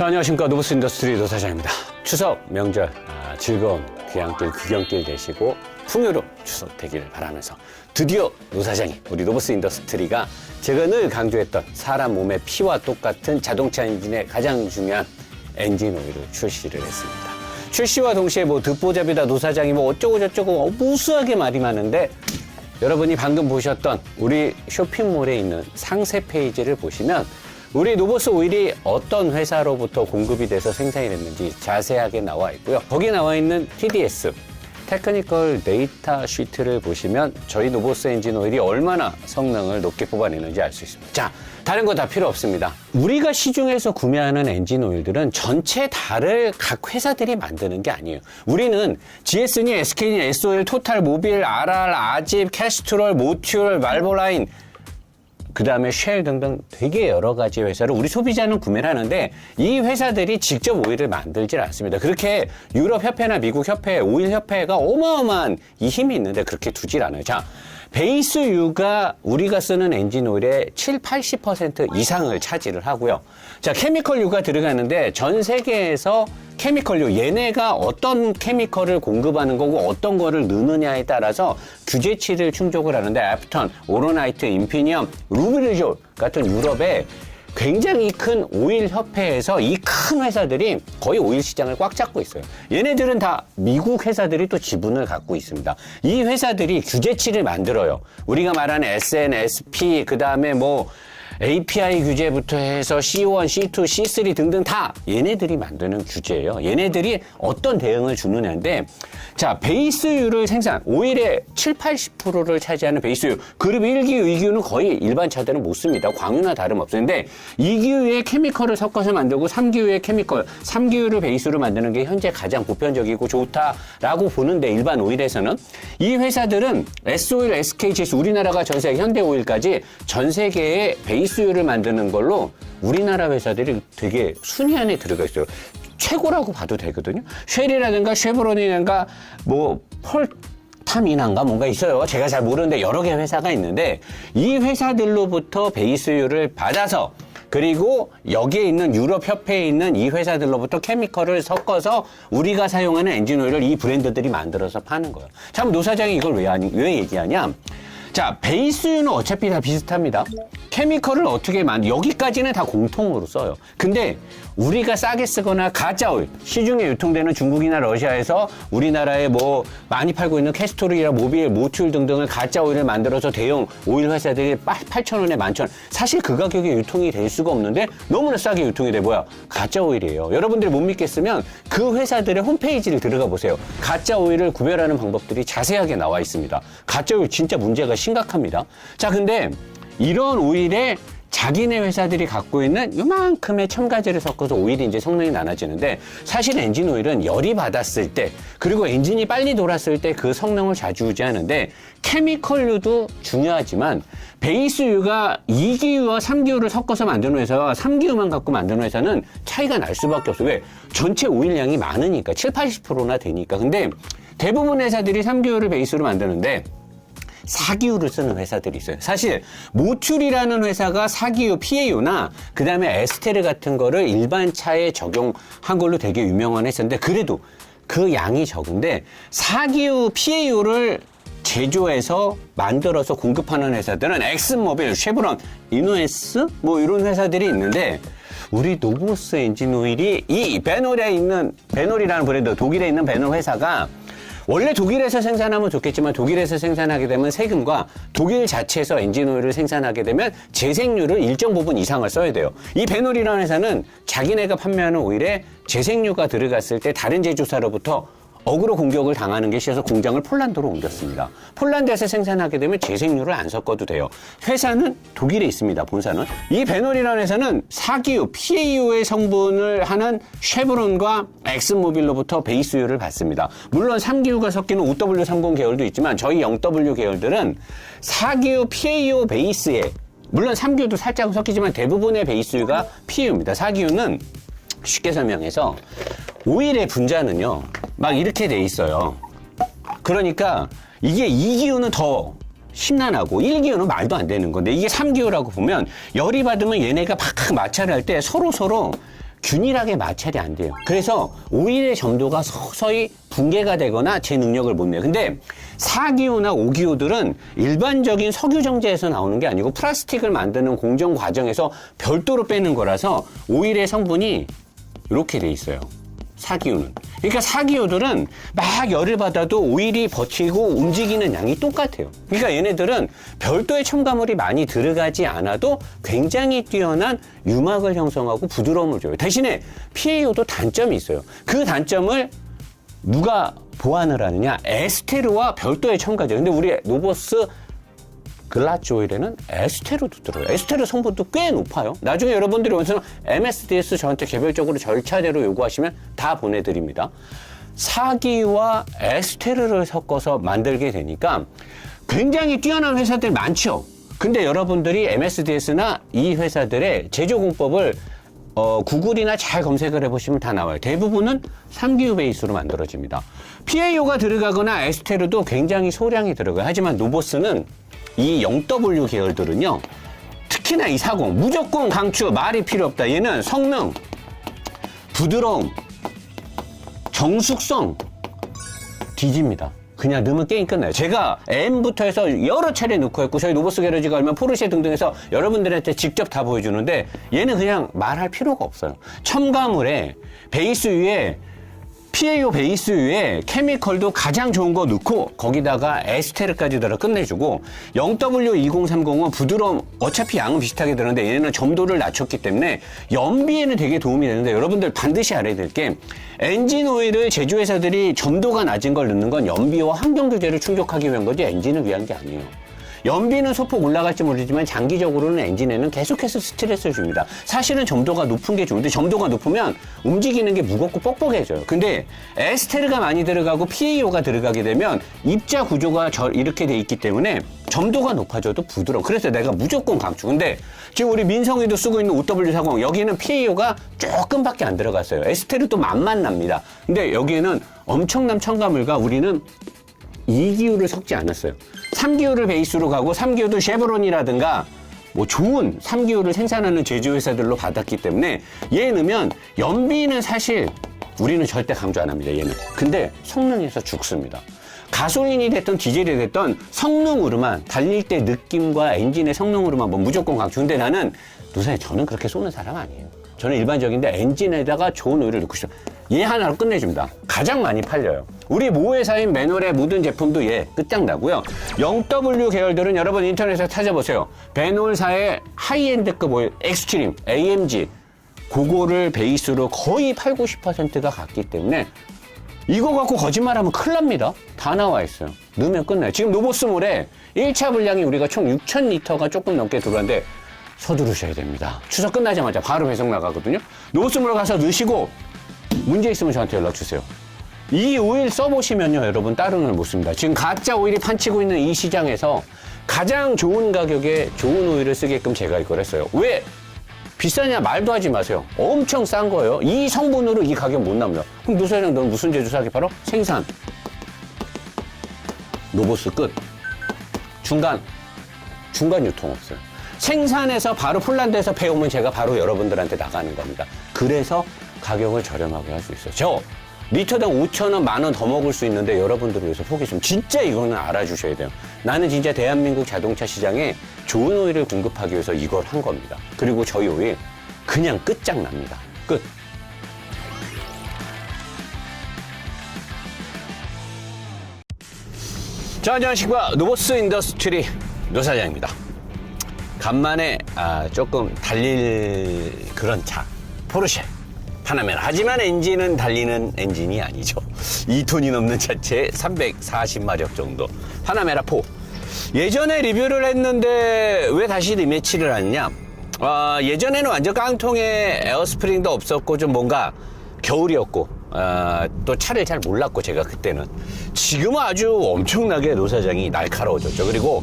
자, 안녕하십니까. 노브스 인더스트리 노사장입니다. 추석 명절 아, 즐거운 귀향길, 귀경길 되시고 풍요로운 추석 되기를 바라면서 드디어 노사장이 우리 노브스 인더스트리가 제가 늘 강조했던 사람 몸의 피와 똑같은 자동차 엔진의 가장 중요한 엔진 오일을 출시를 했습니다. 출시와 동시에 뭐 듣보잡이다 노사장이 뭐 어쩌고 저쩌고 어, 무수하게 말이 많은데 여러분이 방금 보셨던 우리 쇼핑몰에 있는 상세 페이지를 보시면 우리 노보스 오일이 어떤 회사로부터 공급이 돼서 생산이 됐는지 자세하게 나와 있고요. 거기 나와 있는 TDS 테크니컬 데이터 시트를 보시면 저희 노보스 엔진 오일이 얼마나 성능을 높게 뽑아내는지 알 수 있습니다. 자, 다른 거 다 필요 없습니다. 우리가 시중에서 구매하는 엔진 오일들은 전체 다를 각 회사들이 만드는 게 아니에요. 우리는 GS니, SK니, SO일, 토탈, 모빌, RR, 아집, 캐스트롤, 모튜얼, 말보라인 그 다음에 쉘 등등 되게 여러 가지 회사를 우리 소비자는 구매를 하는데 이 회사들이 직접 오일을 만들질 않습니다. 그렇게 유럽 협회나 미국 협회, 오일 협회가 어마어마한 이 힘이 있는데 그렇게 두질 않아요. 자, 베이스유가 우리가 쓰는 엔진 오일의 7, 80% 이상을 차지를 하고요. 자, 케미컬유가 들어가는데 전 세계에서 케미컬유 얘네가 어떤 케미컬을 공급하는 거고 어떤 거를 넣느냐에 따라서 규제치를 충족을 하는데 애프턴, 오로나이트, 인피니엄, 루비르졸 같은 유럽의 굉장히 큰 오일 협회에서 이 큰 회사들이 거의 오일 시장을 꽉 잡고 있어요. 얘네들은 다 미국 회사들이 또 지분을 갖고 있습니다. 이 회사들이 규제치를 만들어요. 우리가 말하는 SN, SP, 그 다음에 뭐 API 규제부터 해서 C1, C2, C3 등등 다 얘네들이 만드는 규제예요. 얘네들이 어떤 대응을 주느냐인데 자, 베이스유를 생산, 오일의 7, 80%를 차지하는 베이스유. 그룹 1기유, 2기유는 거의 일반 차들은 못 씁니다. 광유나 다름없는데 2기유에 케미컬을 섞어서 만들고 3기유에 케미컬, 3기유를 베이스로 만드는 게 현재 가장 보편적이고 좋다라고 보는데 일반 오일에서는 이 회사들은 S오일, SKGS 우리나라가 전 세계 현대오일까지 전 세계에 베이스 유를 만드는 걸로 우리나라 회사들이 되게 순위 안에 들어가 있어요. 최고라고 봐도 되거든요. 쉘이라든가 쉐브론이라든가 뭐 펄탐이난가 뭔가 있어요. 제가 잘 모르는데 여러 개 회사가 있는데 이 회사들로부터 베이스유를 받아서 그리고 여기에 있는 유럽 협회에 있는 이 회사들로부터 케미컬을 섞어서 우리가 사용하는 엔진 오일을 이 브랜드들이 만들어서 파는 거예요. 참 노 사장이 이걸 왜, 왜 얘기하냐? 자, 베이스유는 어차피 다 비슷합니다. 케미컬을 어떻게 만, 여기까지는 다 공통으로 써요. 근데 우리가 싸게 쓰거나 가짜 오일, 시중에 유통되는 중국이나 러시아에서 우리나라에 뭐 많이 팔고 있는 캐스토르이나 모빌, 모툴 등등을 가짜 오일을 만들어서 대형 오일 회사들이 8,000원에 11,000원. 사실 그 가격에 유통이 될 수가 없는데 너무나 싸게 유통이 돼 뭐야? 가짜 오일이에요. 여러분들이 못 믿겠으면 그 회사들의 홈페이지를 들어가 보세요. 가짜 오일을 구별하는 방법들이 자세하게 나와 있습니다. 가짜 오일 진짜 문제가 심각합니다. 자, 근데 이런 오일에 자기네 회사들이 갖고 있는 요만큼의 첨가제를 섞어서 오일이 이제 성능이 나눠지는데 사실 엔진 오일은 열이 받았을 때 그리고 엔진이 빨리 돌았을 때 그 성능을 좌지우지하는데 케미컬류도 중요하지만 베이스유가 2기유와 3기유를 섞어서 만드는 회사와 3기유만 갖고 만드는 회사는 차이가 날 수밖에 없어요. 왜? 전체 오일량이 많으니까 7, 80%나 되니까. 근데 대부분 회사들이 3기유를 베이스로 만드는데 사기유를 쓰는 회사들이 있어요. 사실 모출이라는 회사가 사기유, PA유나 그 다음에 에스테르 같은 거를 일반 차에 적용한 걸로 되게 유명한 회사인데 그래도 그 양이 적은데 사기유, PA유를 제조해서 만들어서 공급하는 회사들은 엑슨모빌, 쉐브론, 이노에스 뭐 이런 회사들이 있는데 우리 노보스 엔진 오일이 이 베놀에 있는 베놀이라는 브랜드 독일에 있는 베놀 회사가 원래 독일에서 생산하면 좋겠지만 독일에서 생산하게 되면 세금과 독일 자체에서 엔진 오일을 생산하게 되면 재생료를 일정 부분 이상을 써야 돼요. 이 베놀이라는 회사는 자기네가 판매하는 오일에 재생료가 들어갔을 때 다른 제조사로부터 어그로 공격을 당하는 게 싫어서 공장을 폴란드로 옮겼습니다. 폴란드에서 생산하게 되면 재생료를 안 섞어도 돼요. 회사는 독일에 있습니다. 본사는. 이 베놀이라는 회사는 사기유, PAU의 성분을 하는 쉐브론과 엑슨모빌로부터 베이스유를 받습니다. 물론 3기유가 섞이는 OW30 계열도 있지만 저희 0W 계열들은 사기유, PAU 베이스에 물론 3기유도 살짝 섞이지만 대부분의 베이스유가 PAU입니다. 사기유는 쉽게 설명해서 오일의 분자는요, 막 이렇게 돼 있어요. 그러니까 이게 2기호는 더 심란하고 1기호는 말도 안 되는 건데 이게 3기호라고 보면 열이 받으면 얘네가 팍팍 마찰을 할 때 서로 서로 균일하게 마찰이 안 돼요. 그래서 오일의 점도가 서서히 붕괴가 되거나 제 능력을 못 내요. 근데 4기호나 5기호들은 일반적인 석유 정제에서 나오는 게 아니고 플라스틱을 만드는 공정 과정에서 별도로 빼는 거라서 오일의 성분이 이렇게 돼 있어요. 사기호는. 그러니까 사기호들은 막 열을 받아도 오일이 버티고 움직이는 양이 똑같아요. 그러니까 얘네들은 별도의 첨가물이 많이 들어가지 않아도 굉장히 뛰어난 유막을 형성하고 부드러움을 줘요. 대신에 PAO도 단점이 있어요. 그 단점을 누가 보완을 하느냐? 에스테르와 별도의 첨가제. 근데 우리 노보스 글라치 오일에는 에스테르도 들어요. 에스테르 성분도 꽤 높아요. 나중에 여러분들이 원해서 MSDS 저한테 개별적으로 절차대로 요구하시면 다 보내드립니다. 사기와 에스테르를 섞어서 만들게 되니까 굉장히 뛰어난 회사들 많죠. 근데 여러분들이 MSDS나 이 회사들의 제조 공법을 어, 구글이나 잘 검색을 해보시면 다 나와요. 대부분은 3기후 베이스로 만들어집니다. PAO가 들어가거나 에스테르도 굉장히 소량이 들어가요. 하지만 노보스는 이 0W 계열들은요. 특히나 이 40 무조건 강추 말이 필요 없다. 얘는 성능, 부드러움, 정숙성 뒤집니다. 그냥 넣으면 게임 끝나요. 제가 M부터 해서 여러 차례 넣고 했고 저희 노보스 게러지가 얼마 포르쉐 등등해서 여러분들한테 직접 다 보여주는데 얘는 그냥 말할 필요가 없어요. 첨가물에 베이스 위에 PAO 베이스 위에 케미컬도 가장 좋은 거 넣고 거기다가 에스테르까지 들어 끝내주고 0W2030은 부드러움 어차피 양은 비슷하게 들었는데 얘네는 점도를 낮췄기 때문에 연비에는 되게 도움이 되는데 여러분들 반드시 알아야 될 게 엔진 오일을 제조회사들이 점도가 낮은 걸 넣는 건 연비와 환경 규제를 충족하기 위한 거지 엔진을 위한 게 아니에요. 연비는 소폭 올라갈지 모르지만 장기적으로는 엔진에는 계속해서 스트레스를 줍니다. 사실은 점도가 높은 게 좋은데 점도가 높으면 움직이는 게 무겁고 뻑뻑해져요. 근데 에스테르가 많이 들어가고 PAO가 들어가게 되면 입자 구조가 저 이렇게 돼 있기 때문에 점도가 높아져도 부드러워. 그래서 내가 무조건 강추. 근데 지금 우리 민성이도 쓰고 있는 OW40 여기는 PAO가 조금밖에 안 들어갔어요. 에스테르도 맛만 납니다. 근데 여기에는 엄청난 첨가물과 우리는 2기호를 섞지 않았어요. 3기호를 베이스로 가고 3기호도 쉐브론이라든가 뭐 좋은 3기호를 생산하는 제조회사들로 받았기 때문에 얘 넣으면 연비는 사실 우리는 절대 강조 안 합니다. 얘는. 근데 성능에서 죽습니다. 가솔린이 됐던 디젤이 됐던 성능으로만 달릴 때 느낌과 엔진의 성능으로만 뭐 무조건 강조. 근데 나는 누사님 저는 그렇게 쏘는 사람 아니에요. 저는 일반적인데 엔진에다가 좋은 오일을 넣고 싶어요. 얘 하나로 끝내줍니다. 가장 많이 팔려요. 우리 모 회사인 매놀의 모든 제품도 얘 끝장나고요. 0W 계열들은 여러분 인터넷에 찾아보세요. 베놀사의 하이엔드급 오일, 엑스트림, AMG 그거를 베이스로 거의 8, 90%가 갔기 때문에 이거 갖고 거짓말하면 큰일 납니다. 다 나와 있어요. 넣으면 끝나요. 지금 노보스몰에 1차 분량이 우리가 총 6,000리터가 조금 넘게 들어왔는데 서두르셔야 됩니다. 추석 끝나자마자 바로 배송 나가거든요. 노보스몰 가서 넣으시고 문제 있으면 저한테 연락 주세요. 이 오일 써보시면요, 여러분 따릉을 못 씁니다. 지금 가짜 오일이 판치고 있는 이 시장에서 가장 좋은 가격에 좋은 오일을 쓰게끔 제가 이걸 했어요. 왜? 비싸냐 말도 하지 마세요. 엄청 싼 거예요. 이 성분으로 이 가격 못 납니다. 그럼 노사장 넌 무슨 제조 사기 팔아? 생산. 노보스 끝. 중간. 중간 유통 없어요. 생산해서 바로 폴란드에서 배우면 제가 바로 여러분들한테 나가는 겁니다. 그래서 가격을 저렴하게 할 수 있어요. 저 리터당 5천 원, 만 원 더 먹을 수 있는데 여러분들을 위해서 포기했으면 진짜 이거는 알아주셔야 돼요. 나는 진짜 대한민국 자동차 시장에 좋은 오일을 공급하기 위해서 이걸 한 겁니다. 그리고 저희 오일 그냥 끝장납니다. 끝. 자, 안녕하십니까. 노보스 인더스트리 노사장입니다. 간만에 아, 조금 달릴 그런 차 포르쉐 파나메라 하지만 엔진은 달리는 엔진이 아니죠. 2톤이 넘는 차체 340마력 정도. 파나메라 4 예전에 리뷰를 했는데 왜 다시 리매치를 하느냐? 아, 예전에는 완전 깡통에 에어스프링도 없었고 좀 뭔가 겨울이었고 아, 또 차를 잘 몰랐고 제가 그때는. 지금은 아주 엄청나게 노사장이 날카로워졌죠. 그리고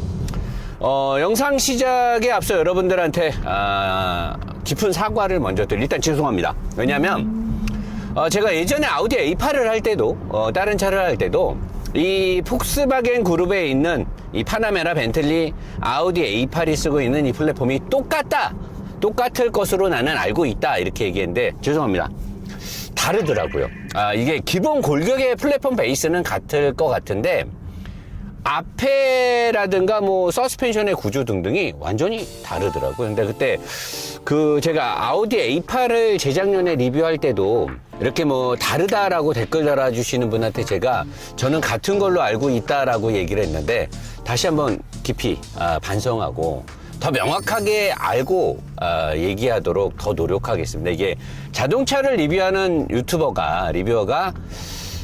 어, 영상 시작에 앞서 여러분들한테 아, 깊은 사과를 먼저 드릴 일단 죄송합니다. 왜냐하면 어, 제가 예전에 아우디 A8을 할 때도 어, 다른 차를 할 때도 이 폭스바겐 그룹에 있는 이 파나메라 벤틀리 아우디 A8이 쓰고 있는 이 플랫폼이 똑같다. 똑같을 것으로 나는 알고 있다 이렇게 얘기했는데 죄송합니다. 다르더라고요. 아, 이게 기본 골격의 플랫폼 베이스는 같을 것 같은데 앞에라든가 뭐 서스펜션의 구조 등등이 완전히 다르더라고요. 근데 그때 그 제가 아우디 A8을 재작년에 리뷰할 때도 이렇게 뭐 다르다라고 댓글 달아주시는 분한테 제가 저는 같은 걸로 알고 있다라고 얘기를 했는데 다시 한번 깊이 아, 반성하고 더 명확하게 알고 아, 얘기하도록 더 노력하겠습니다. 이게 자동차를 리뷰하는 유튜버가 리뷰어가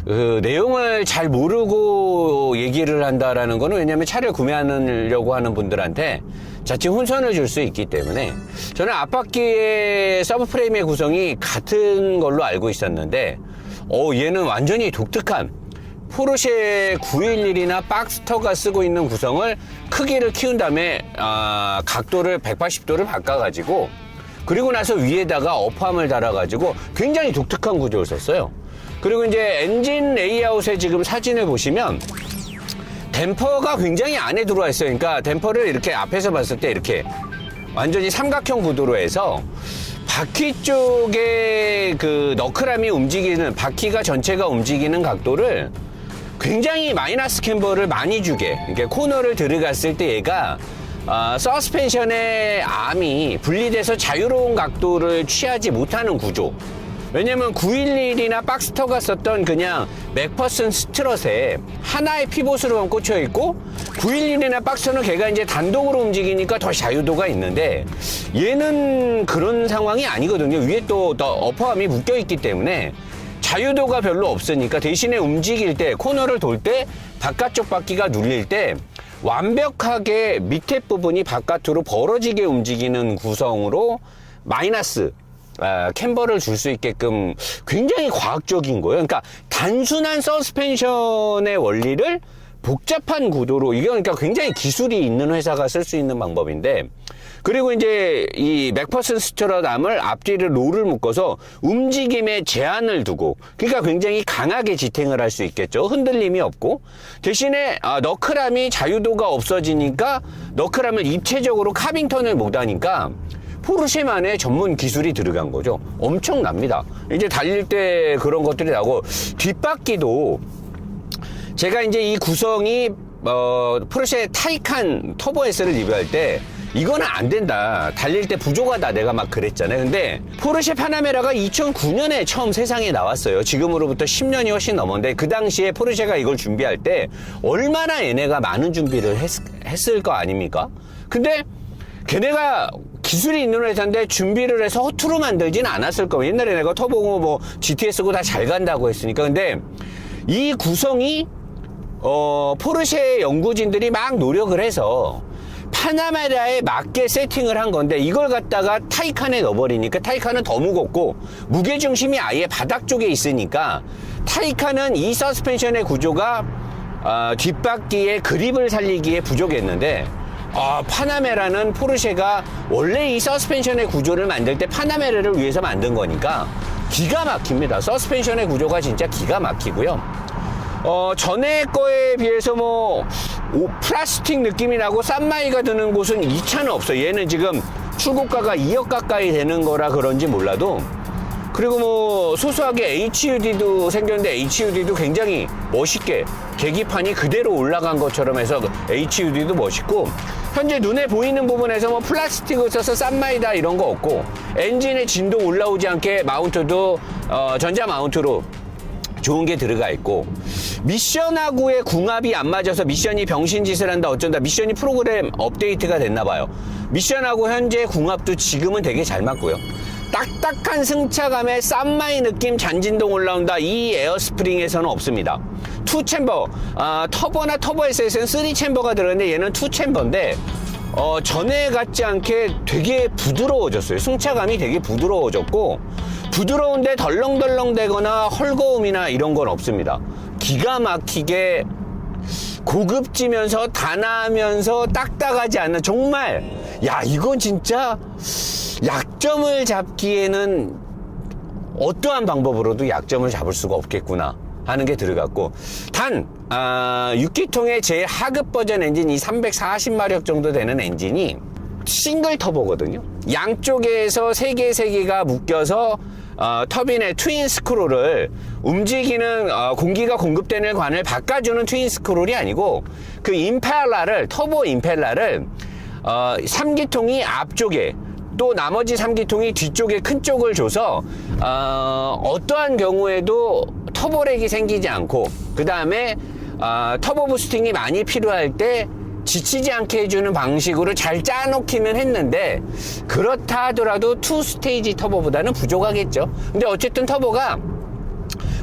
그 내용을 잘 모르고 얘기를 한다라는 거는 왜냐하면 차를 구매하려고 하는 분들한테 자칫 혼선을 줄 수 있기 때문에 저는 앞바퀴의 서브프레임의 구성이 같은 걸로 알고 있었는데 어 얘는 완전히 독특한 포르쉐 911이나 박스터가 쓰고 있는 구성을 크기를 키운 다음에 아, 각도를 180도를 바꿔가지고 그리고 나서 위에다가 어팜을 달아가지고 굉장히 독특한 구조를 썼어요. 그리고 이제 엔진 레이아웃의 지금 사진을 보시면 댐퍼가 굉장히 안에 들어와 있어요. 그러니까 댐퍼를 이렇게 앞에서 봤을 때 이렇게 완전히 삼각형 구도로 해서 바퀴 쪽에 그 너클함이 움직이는 바퀴가 전체가 움직이는 각도를 굉장히 마이너스 캠버를 많이 주게 이렇게 코너를 들어갔을 때 얘가 아, 서스펜션의 암이 분리돼서 자유로운 각도를 취하지 못하는 구조 왜냐면 911이나 박스터가 썼던 그냥 맥퍼슨 스트럿에 하나의 피봇으로만 꽂혀 있고 911이나 박스터는 걔가 이제 단독으로 움직이니까 더 자유도가 있는데 얘는 그런 상황이 아니거든요. 위에 또, 더 어퍼함이 묶여 있기 때문에 자유도가 별로 없으니까 대신에 움직일 때 코너를 돌 때 바깥쪽 바퀴가 눌릴 때 완벽하게 밑에 부분이 바깥으로 벌어지게 움직이는 구성으로 마이너스 아, 캠버를 줄 수 있게끔 굉장히 과학적인 거예요. 그러니까 단순한 서스펜션의 원리를 복잡한 구도로 이게 그러니까 굉장히 기술이 있는 회사가 쓸 수 있는 방법인데 그리고 이제 이 맥퍼슨 스트러담을 앞뒤를 롤을 묶어서 움직임에 제한을 두고 그러니까 굉장히 강하게 지탱을 할 수 있겠죠 흔들림이 없고 대신에 아, 너클함이 자유도가 없어지니까 너클함을 입체적으로 카빙턴을 못하니까 포르쉐만의 전문 기술이 들어간 거죠. 엄청납니다. 이제 달릴 때 그런 것들이 나고 뒷바퀴도 제가 이제 이 구성이 어, 포르쉐 타이칸 터보 S를 리뷰할 때 이거는 안 된다. 달릴 때 부족하다. 내가 막 그랬잖아요. 근데 포르쉐 파나메라가 2009년에 처음 세상에 나왔어요. 지금으로부터 10년이 훨씬 넘었는데 그 당시에 포르쉐가 이걸 준비할 때 얼마나 얘네가 많은 준비를 했, 했을 거 아닙니까? 근데 걔네가 기술이 있는 회사인데 준비를 해서 허투루 만들진 않았을 거예요. 옛날에 내가 터보고 뭐 GTS고 다 잘 간다고 했으니까. 근데 이 구성이 어, 포르쉐 연구진들이 막 노력을 해서 파나메라에 맞게 세팅을 한 건데 이걸 갖다가 타이칸에 넣어버리니까 타이칸은 더 무겁고 무게중심이 아예 바닥 쪽에 있으니까 타이칸은 이 서스펜션의 구조가 어, 뒷바퀴의 그립을 살리기에 부족했는데 아, 파나메라는 포르쉐가 원래 이 서스펜션의 구조를 만들 때 파나메라를 위해서 만든 거니까 기가 막힙니다. 서스펜션의 구조가 진짜 기가 막히고요. 어, 전에 거에 비해서 뭐, 오, 플라스틱 느낌이 나고 싼 마이가 드는 곳은 이 차는 없어요. 얘는 지금 출고가가 2억 가까이 되는 거라 그런지 몰라도 그리고 뭐 소소하게 HUD도 생겼는데 HUD도 굉장히 멋있게 계기판이 그대로 올라간 것처럼 해서 HUD도 멋있고 현재 눈에 보이는 부분에서 뭐 플라스틱을 써서 싼마이다 이런 거 없고 엔진의 진도 올라오지 않게 마운트도 어, 전자 마운트로 좋은 게 들어가 있고 미션하고의 궁합이 안 맞아서 미션이 병신짓을 한다 어쩐다 미션이 프로그램 업데이트가 됐나 봐요. 미션하고 현재 궁합도 지금은 되게 잘 맞고요 딱딱한 승차감에 쌈마이 느낌 잔진동 올라온다. 이 에어스프링에서는 없습니다. 투 챔버. 아, 터보나 터보 S에서는 3 챔버가 들어있는데 얘는 투 챔버인데 어, 전에 같지 않게 되게 부드러워졌어요. 승차감이 되게 부드러워졌고 부드러운데 덜렁덜렁 되거나 헐거움이나 이런 건 없습니다. 기가 막히게 고급지면서 단아하면서 딱딱하지 않는 정말 야 이건 진짜 약점을 잡기에는 어떠한 방법으로도 약점을 잡을 수가 없겠구나 하는 게 들어갔고 단 아, 6기통의 제일 하급 버전 엔진 이 340마력 정도 되는 엔진이 싱글 터보거든요. 양쪽에서 세 개, 세 개가 묶여서 어, 터빈의 트윈 스크롤을 움직이는 어, 공기가 공급되는 관을 바꿔주는 트윈 스크롤이 아니고 그 임펠러를 터보 임펠러를 어, 3기통이 앞쪽에 또 나머지 3기통이 뒤쪽에 큰 쪽을 줘서 어, 어떠한 경우에도 터보렉이 생기지 않고 그 다음에 어, 터보 부스팅이 많이 필요할 때 지치지 않게 해주는 방식으로 잘 짜놓기는 했는데 그렇다 하더라도 투 스테이지 터보보다는 부족하겠죠. 근데 어쨌든 터보가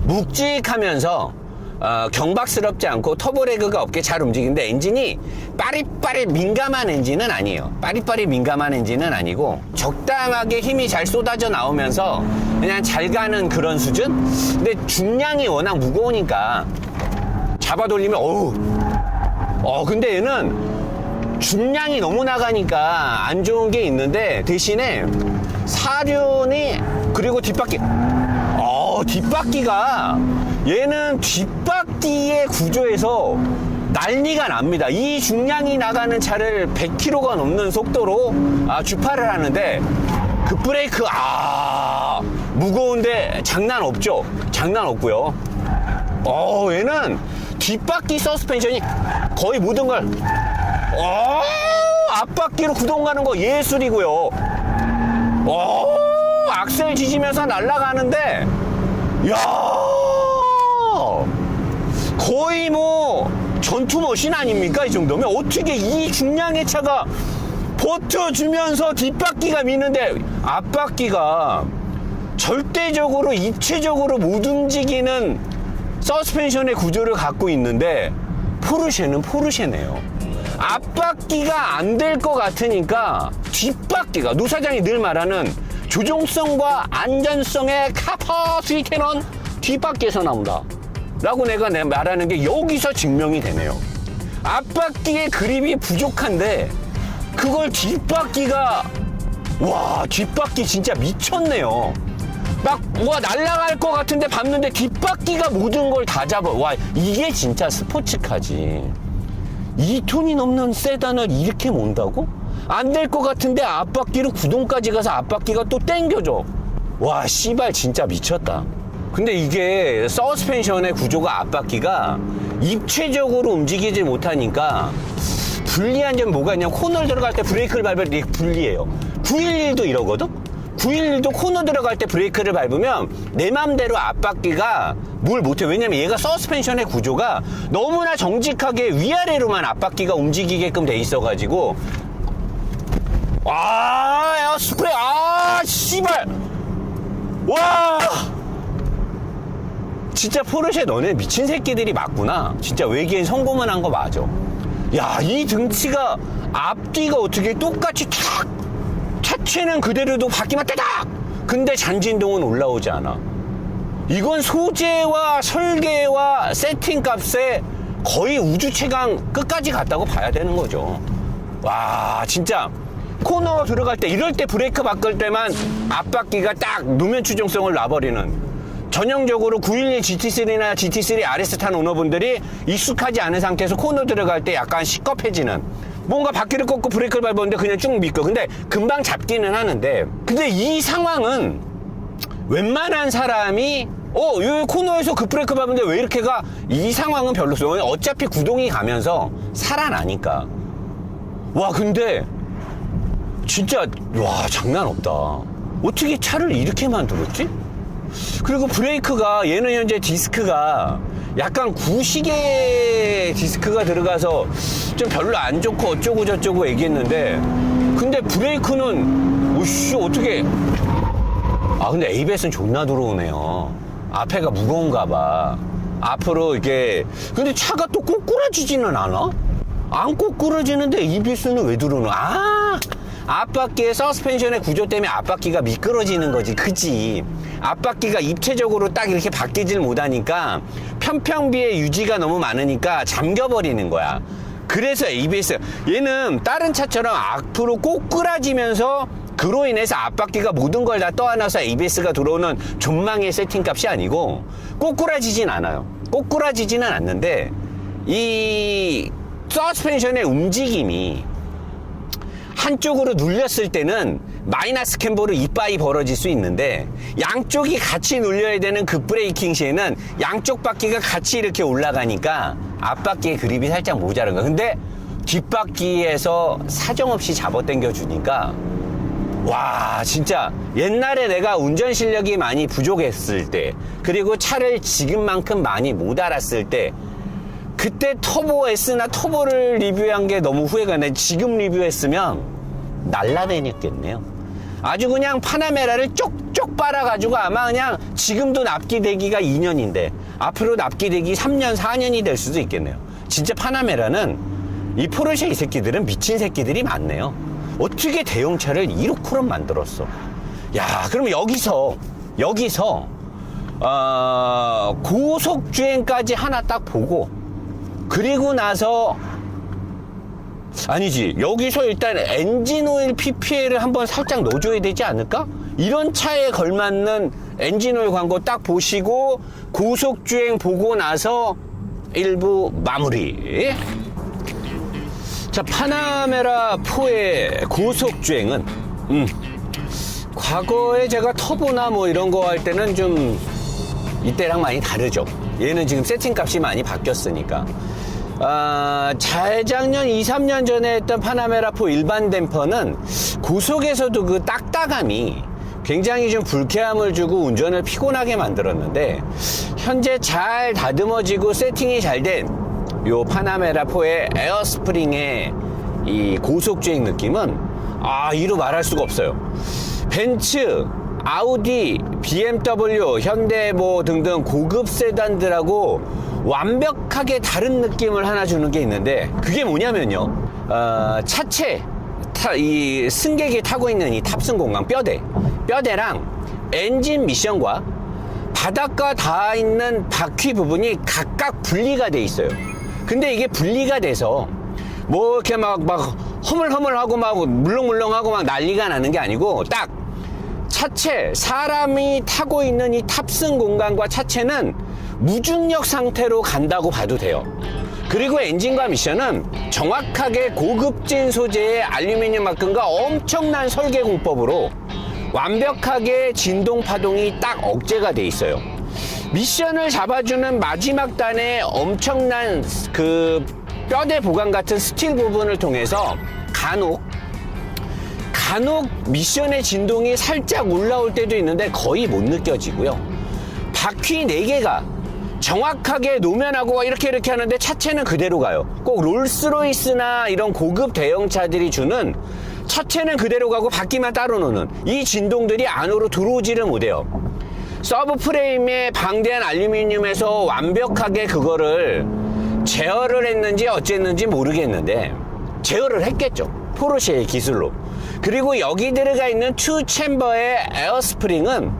묵직하면서 어, 경박스럽지 않고 터보레그가 없게 잘 움직이는데 엔진이 빠릿빠릿 민감한 엔진은 아니에요. 빠릿빠릿 민감한 엔진은 아니고 적당하게 힘이 잘 쏟아져 나오면서 그냥 잘 가는 그런 수준? 근데 중량이 워낙 무거우니까 잡아 돌리면 어우 어 근데 얘는 중량이 너무 나가니까 안 좋은 게 있는데 대신에 사륜이 그리고 뒷바퀴 어 뒷바퀴가 얘는 뒷바퀴의 구조에서 난리가 납니다. 이 중량이 나가는 차를 100km가 넘는 속도로 아, 주파를 하는데 그 브레이크 아 무거운데 장난 없죠. 장난 없고요. 어 얘는 뒷바퀴 서스펜션이 거의 모든 걸 어, 앞바퀴로 구동 가는 거 예술이고요. 어, 악셀 뒤지면서 날아가는데, 야 거의 뭐 전투 머신 아닙니까? 이 정도면 어떻게 이 중량의 차가 버텨주면서 뒷바퀴가 미는데 앞바퀴가 절대적으로 입체적으로 못 움직이는 서스펜션의 구조를 갖고 있는데 포르쉐는 포르쉐네요. 앞바퀴가 안 될 것 같으니까 뒷바퀴가 노 사장이 늘 말하는 조종성과 안전성의 카퍼시티는 뒷바퀴에서 나온다. 라고 내가 내 말하는 게 여기서 증명이 되네요. 앞바퀴의 그립이 부족한데 그걸 뒷바퀴가 와 뒷바퀴 진짜 미쳤네요. 막와 날아갈 것 같은데 봤는데 뒷바퀴가 모든 걸 다 잡아. 와 이게 진짜 스포츠카지. 2톤이 넘는 세단을 이렇게 몬다고? 안 될 것 같은데 앞바퀴로 구동까지 가서 앞바퀴가 또 땡겨줘. 와, 씨발, 진짜 미쳤다. 근데 이게 서스펜션의 구조가 앞바퀴가 입체적으로 움직이지 못하니까 불리한 점이 뭐가 있냐면 코너를 들어갈 때 브레이크를 밟을 때 불리해요. 911도 이러거든? 911도 코너 들어갈 때 브레이크를 밟으면 내 맘대로 앞바퀴가 뭘 못해. 왜냐면 얘가 서스펜션의 구조가 너무나 정직하게 위아래로만 앞바퀴가 움직이게끔 돼 있어가지고 아, 야, 스프레이, 아, 씨발! 와! 진짜 포르쉐 너네 미친 새끼들이 맞구나. 진짜 외계인 성공을 한거 맞아. 야, 이 등치가 앞뒤가 어떻게 똑같이 탁! 차체는 그대로도 바퀴만 따닥! 근데 잔진동은 올라오지 않아. 이건 소재와 설계와 세팅 값에 거의 우주 최강 끝까지 갔다고 봐야 되는 거죠. 와, 진짜 코너 들어갈 때 이럴 때 브레이크 바꿀 때만 앞바퀴가 딱 노면 추종성을 놔버리는 전형적으로 911 GT3나 GT3 RS 탄 오너분들이 익숙하지 않은 상태에서 코너 들어갈 때 약간 시겁해지는 뭔가 바퀴를 꺾고 브레이크를 밟았는데 그냥 쭉 미끄 근데 금방 잡기는 하는데 근데 이 상황은 웬만한 사람이 어, 이 코너에서 그 브레이크 밟는데 왜 이렇게 가? 이 상황은 별로죠. 어차피 구동이 가면서 살아나니까. 와, 근데 진짜 와, 장난 없다. 어떻게 차를 이렇게 만들었지? 그리고 브레이크가 얘는 현재 디스크가 약간 구시계 디스크가 들어가서 좀 별로 안 좋고 어쩌고 저쩌고 얘기했는데 근데 브레이크는 오씨 어떻게 아 근데 ABS는 존나 들어오네요 앞에가 무거운가 봐 앞으로 이게 근데 차가 또 꼬꾸라지지는 않아? 안 꼬꾸라지는데 ABS는 왜 들어오나 아 앞바퀴의 서스펜션의 구조 때문에 앞바퀴가 미끄러지는 거지. 그지? 앞바퀴가 입체적으로 딱 이렇게 바뀌질 못하니까 편평비의 유지가 너무 많으니까 잠겨버리는 거야. 그래서 ABS 얘는 다른 차처럼 앞으로 꼬꾸라지면서 그로 인해서 앞바퀴가 모든 걸 다 떠안아서 ABS가 들어오는 존망의 세팅값이 아니고 꼬꾸라지진 않아요. 꼬꾸라지지는 않는데 이 서스펜션의 움직임이 한쪽으로 눌렸을 때는 마이너스 캠버로 이빠이 벌어질 수 있는데 양쪽이 같이 눌려야 되는 급브레이킹 시에는 양쪽 바퀴가 같이 이렇게 올라가니까 앞바퀴의 그립이 살짝 모자란 거야. 근데 뒷바퀴에서 사정없이 잡아당겨 주니까 와 진짜 옛날에 내가 운전 실력이 많이 부족했을 때 그리고 차를 지금만큼 많이 못 알았을 때 그때 터보 S나 터보를 리뷰한 게 너무 후회가 나 지금 리뷰했으면 날라다녔겠네요. 아주 그냥 파나메라를 쪽쪽 빨아가지고 아마 그냥 지금도 납기대기가 2년인데 앞으로 납기대기 3년 4년이 될 수도 있겠네요. 진짜 파나메라는 이 포르쉐 이 새끼들은 미친 새끼들이 많네요. 어떻게 대용차를 이렇게럼 만들었어? 야 그럼 여기서 여기서 어, 고속 주행까지 하나 딱 보고 그리고 나서 아니지 여기서 일단 엔진 오일 PPL을 한번 살짝 넣어줘야 되지 않을까? 이런 차에 걸맞는 엔진 오일 광고 딱 보시고 고속 주행 보고 나서 일부 마무리. 자 파나메라 4의 고속 주행은 음, 과거에 제가 터보나 뭐 이런 거 할 때는 좀 이때랑 많이 다르죠. 얘는 지금 세팅 값이 많이 바뀌었으니까. 아, 재작년 2, 3년 전에 했던 파나메라4 일반 댐퍼는 고속에서도 그 딱딱함이 굉장히 좀 불쾌함을 주고 운전을 피곤하게 만들었는데 현재 잘 다듬어지고 세팅이 잘 된 요 파나메라4의 에어스프링의 이 고속주행 느낌은 아 이루 말할 수가 없어요. 벤츠, 아우디, BMW, 현대 뭐 등등 고급 세단들하고 완벽하게 다른 느낌을 하나 주는 게 있는데 그게 뭐냐면요. 어, 차체 타, 이 승객이 타고 있는 이 탑승 공간 뼈대 뼈대랑 엔진 미션과 바닥과 닿아 있는 바퀴 부분이 각각 분리가 돼 있어요. 근데 이게 분리가 돼서 뭐 이렇게 막, 막 허물허물하고 막 물렁물렁하고 막 난리가 나는 게 아니고 딱 차체, 사람이 타고 있는 이 탑승 공간과 차체는 무중력 상태로 간다고 봐도 돼요. 그리고 엔진과 미션은 정확하게 고급진 소재의 알루미늄 합금과 엄청난 설계 공법으로 완벽하게 진동 파동이 딱 억제가 돼 있어요. 미션을 잡아주는 마지막 단의 엄청난 그 뼈대 보강 같은 스틸 부분을 통해서 간혹 간혹 미션의 진동이 살짝 올라올 때도 있는데 거의 못 느껴지고요. 바퀴 4개가 정확하게 노면하고 이렇게 이렇게 하는데 차체는 그대로 가요. 꼭 롤스로이스나 이런 고급 대형차들이 주는 차체는 그대로 가고 바퀴만 따로 노는 이 진동들이 안으로 들어오지를 못해요. 서브 프레임에 방대한 알루미늄에서 완벽하게 그거를 제어를 했는지 어쨌는지 모르겠는데 제어를 했겠죠. 포르쉐의 기술로. 그리고 여기 들어가 있는 투 챔버의 에어스프링은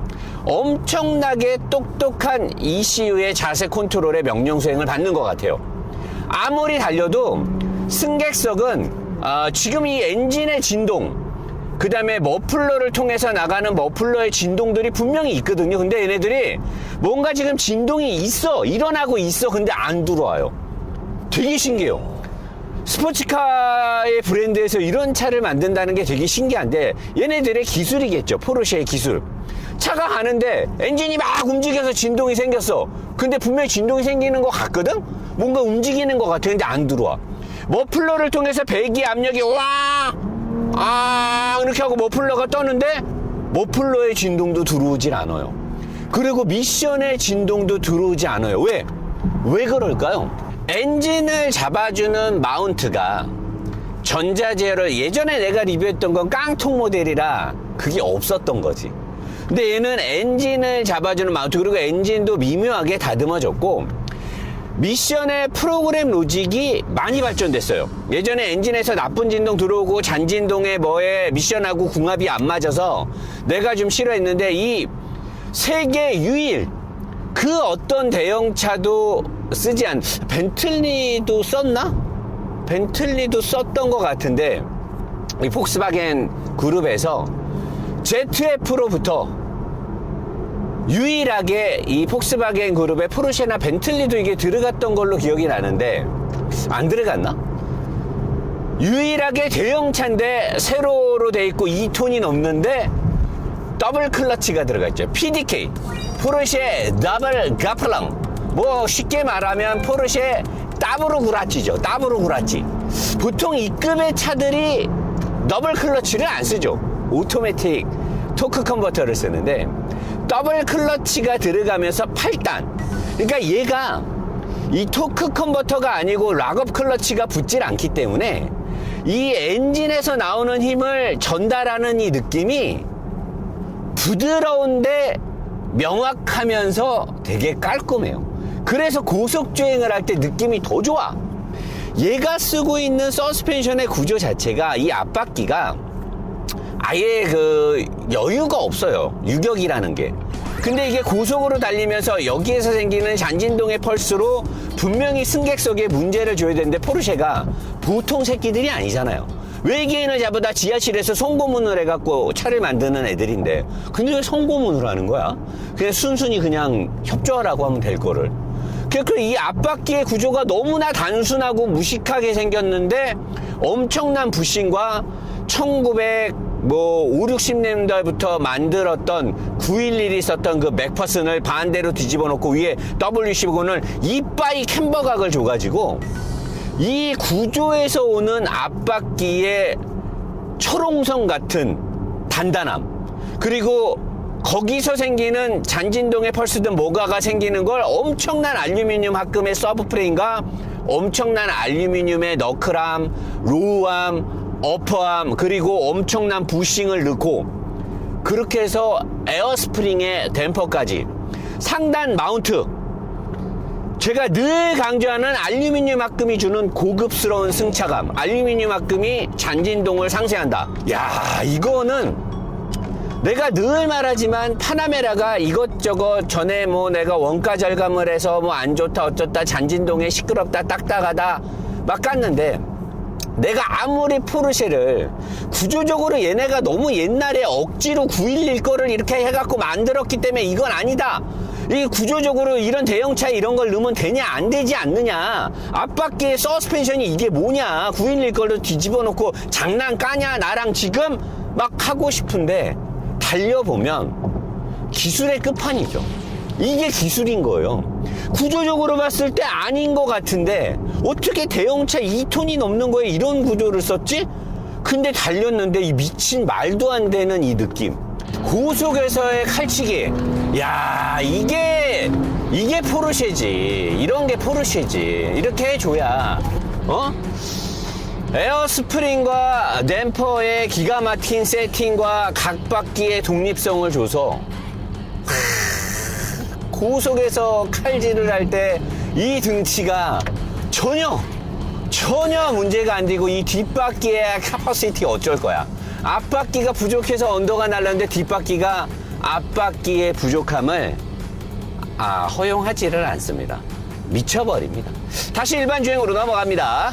엄청나게 똑똑한 ECU의 자세 컨트롤의 명령 수행을 받는 것 같아요. 아무리 달려도 승객석은 어, 지금 이 엔진의 진동, 그 다음에 머플러를 통해서 나가는 머플러의 진동들이 분명히 있거든요. 근데 얘네들이 뭔가 지금 진동이 있어, 일어나고 있어. 근데 안 들어와요. 되게 신기해요. 스포츠카의 브랜드에서 이런 차를 만든다는 게 되게 신기한데 얘네들의 기술이겠죠. 포르쉐의 기술. 차가 가는데 엔진이 막 움직여서 진동이 생겼어. 근데 분명히 진동이 생기는 것 같거든? 뭔가 움직이는 것 같았는데 안 들어와. 머플러를 통해서 배기 압력이 와! 아! 이렇게 하고 머플러가 떠는데 머플러의 진동도 들어오질 않아요. 그리고 미션의 진동도 들어오지 않아요. 왜? 왜 그럴까요? 엔진을 잡아주는 마운트가 전자제어를 예전에 내가 리뷰했던 건 깡통 모델이라 그게 없었던 거지. 근데 얘는 엔진을 잡아주는 마운트 그리고 엔진도 미묘하게 다듬어졌고 미션의 프로그램 로직이 많이 발전됐어요. 예전에 엔진에서 나쁜 진동 들어오고 잔진동에 뭐에 미션하고 궁합이 안 맞아서 내가 좀 싫어했는데 이 세계 유일 그 어떤 대형차도 쓰지 않 벤틀리도 썼나? 벤틀리도 썼던 것 같은데 이 폭스바겐 그룹에서 ZF로부터 유일하게 이 폭스바겐 그룹의 포르쉐나 벤틀리도 이게 들어갔던 걸로 기억이 나는데 안 들어갔나? 유일하게 대형차인데 세로로 돼 있고 2톤이 넘는데 더블 클러치가 들어가 있죠. PDK 포르쉐 더블 가플랑 뭐 쉽게 말하면 포르쉐 따브로 구라치죠. 따브로 구라치. 보통 이 급의 차들이 더블 클러치를 안 쓰죠. 오토매틱 토크 컨버터를 쓰는데 더블 클러치가 들어가면서 8단. 그러니까 얘가 이 토크 컨버터가 아니고 락업 클러치가 붙질 않기 때문에 이 엔진에서 나오는 힘을 전달하는 이 느낌이 부드러운데 명확하면서 되게 깔끔해요. 그래서 고속 주행을 할 때 느낌이 더 좋아. 얘가 쓰고 있는 서스펜션의 구조 자체가 이 앞바퀴가 아예 그 여유가 없어요. 유격이라는 게. 근데 이게 고속으로 달리면서 여기에서 생기는 잔진동의 펄스로 분명히 승객석에 문제를 줘야 되는데 포르쉐가 보통 새끼들이 아니잖아요. 외계인을 잡아다 지하실에서 송고문을 해갖고 차를 만드는 애들인데 근데 왜 송고문을 하는 거야? 그냥 순순히 그냥 협조하라고 하면 될 거를. 그이 앞바퀴의 구조가 너무나 단순하고 무식하게 생겼는데 엄청난 부신과 1900 뭐 5, 60년대부터 만들었던 911이 썼던 그 맥퍼슨을 반대로 뒤집어 놓고 위에 W15는 이빠이 캠버각을 줘가지고 이 구조에서 오는 앞바퀴의 철옹성 같은 단단함 그리고 거기서 생기는 잔진동의 펄스든 뭐가가 생기는 걸 엄청난 알루미늄 합금의 서브프레임과 엄청난 알루미늄의 너클함, 로우함, 어퍼함 그리고 엄청난 부싱을 넣고 그렇게 해서 에어스프링의 댐퍼까지 상단 마운트. 제가 늘 강조하는 알루미늄 합금이 주는 고급스러운 승차감 알루미늄 합금이 잔진동을 상쇄한다. 야 이거는 내가 늘 말하지만 파나메라가 이것저것 전에 뭐 내가 원가 절감을 해서 뭐 안 좋다 어쩌다 잔진동에 시끄럽다 딱딱하다 막 깠는데 내가 아무리 포르쉐를 구조적으로 얘네가 너무 옛날에 억지로 911 거를 이렇게 해갖고 만들었기 때문에 이건 아니다. 이 구조적으로 이런 대형차 이런 걸 넣으면 되냐 안 되지 않느냐 앞바퀴에 서스펜션이 이게 뭐냐 911 걸로 뒤집어 놓고 장난 까냐 나랑 지금 막 하고 싶은데 달려보면 기술의 끝판이죠. 이게 기술인 거예요. 구조적으로 봤을 때 아닌 것 같은데 어떻게 대형차 2톤이 넘는 거에 이런 구조를 썼지? 근데 달렸는데 이 미친 말도 안 되는 이 느낌. 고속에서의 칼치기. 야 이게 이게 포르쉐지. 이런 게 포르쉐지. 이렇게 해줘야 어? 에어 스프링과 댐퍼의 기가 막힌 세팅과 각 바퀴의 독립성을 줘서 고속에서 칼질을 할 때 이 등치가 전혀 전혀 문제가 안 되고 이 뒷바퀴의 캐퍼시티 어쩔 거야. 앞바퀴가 부족해서 언더가 날랐는데 뒷바퀴가 앞바퀴의 부족함을 아, 허용하지를 않습니다. 미쳐버립니다. 다시 일반 주행으로 넘어갑니다